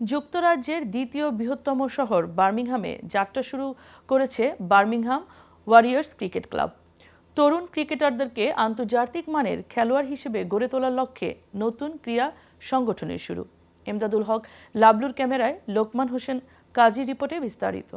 যুক্তরাজ্যের দ্বিতীয় বৃহত্তম শহর বার্মিংহামে যাত্রা শুরু করেছে বার্মিংহাম ওয়ারিয়ার্স ক্রিকেট ক্লাব। তরুণ ক্রিকেটারদেরকে আন্তর্জাতিক মানের খেলোয়াড় হিসেবে গড়ে তোলার লক্ষ্যে নতুন ক্রীড়া সংগঠনের শুরু। এমদাদুল হক, লাবলুর ক্যামেরায় লোকমান হোসেন, কাজী রিপোর্টে বিস্তারিত।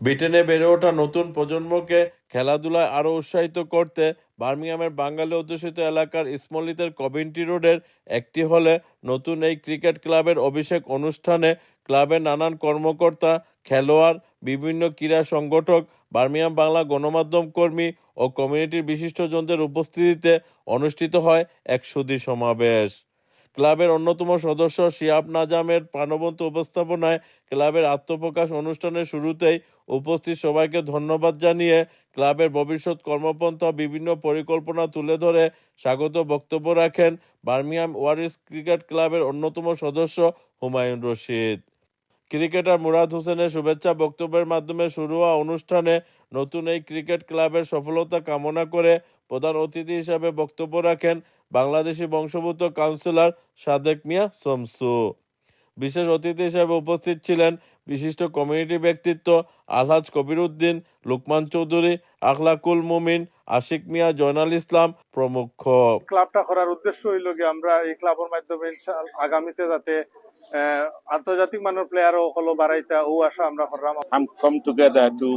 ব্রিটেনে বেড়ে ওঠা নতুন প্রজন্মকে খেলাধুলায় আরও উৎসাহিত করতে বার্মিংহামের বাঙালি অধ্যুষিত এলাকার স্মলিতের কভিন্টি রোডের একটি হলে নতুন এই ক্রিকেট ক্লাবের অভিষেক অনুষ্ঠানে ক্লাবের নানান কর্মকর্তা, খেলোয়াড়, বিভিন্ন ক্রীড়া সংগঠক বার্মিয়াম বাংলা গণমাধ্যম কর্মী ও কমিউনিটির বিশিষ্টজনদের উপস্থিতিতে অনুষ্ঠিত হয় এক সুদী সমাবেশ। ক্লাবের অন্যতম সদস্য শিয়াব নাজামের প্রাণবন্ত উপস্থাপনায় ক্লাবের আত্মপ্রকাশ অনুষ্ঠানের শুরুতেই উপস্থিত সবাইকে ধন্যবাদ জানিয়ে ক্লাবের ভবিষ্যৎ কর্মপন্থা বিভিন্ন পরিকল্পনা তুলে ধরে স্বাগত বক্তব্য রাখেন বার্মিয়াম ওয়ারিস ক্রিকেট ক্লাবের অন্যতম সদস্য হুমায়ুন রশিদ। ক্রিকেটার মুরাদ হোসেনের শুভেচ্ছা বক্তব্যের মাধ্যমে শুরু হওয়া অনুষ্ঠানে নতুন এই ক্রিকেট ক্লাবের সফলতা কামনা করে প্রধান অতিথি হিসাবে বক্তব্য রাখেন বাংলাদেশি বংশোদ্ভূত কাউন্সিলর সাদেক মিয়া শমসু বিশেষ অতিথি হিসেবে উপস্থিত ছিলেন বিশিষ্ট কমিউনিটি ব্যক্তিত্ব আলহাজ কবির উদ্দিন লুকমান চৌধুরী, আখলাকুল মুমিন, আশিক মিয়া, জয়নাল ইসলাম প্রমুখ। ক্লাবটা করার উদ্দেশ্য হইল আমরা এই ক্লাবের মাধ্যমে আগামীতে যাতে আন্তর্জাতিক মানের প্লেয়ারও হলো বাড়াইতা ও আশা আমরা করলাম and come together to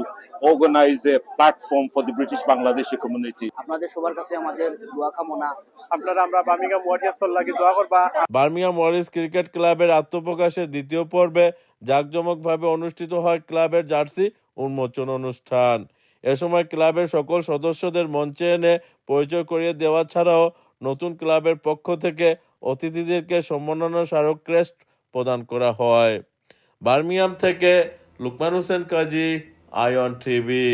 organize a platform for the British Bangladeshi community. আপনাদের সবার কাছে আমাদের দোয়া কামনা। আপনারা আমরা বার্মিংহাম ওয়ারিয়ার্সর লাগি দোয়া করবা। বার্মিংহাম ওয়ারিস ক্রিকেট ক্লাবের আত্মপ্রকাশের দ্বিতীয় পর্বে জাঁকজমকভাবে অনুষ্ঠিত হয় ক্লাবের জার্সি উন্মোচন অনুষ্ঠান। এ সময় ক্লাবের সকল সদস্যদের মঞ্চে এনে পরিচয় করিয়ে দেওয়া ছাড়াও নতুন ক্লাবের পক্ষ থেকে অতিথিদেরকে সম্মাননা স্মারক ক্রেস্ট প্রদান করা হয়। বার্মিয়াম থেকে লুকমান হোসেন কাজী আয়ন টিভি।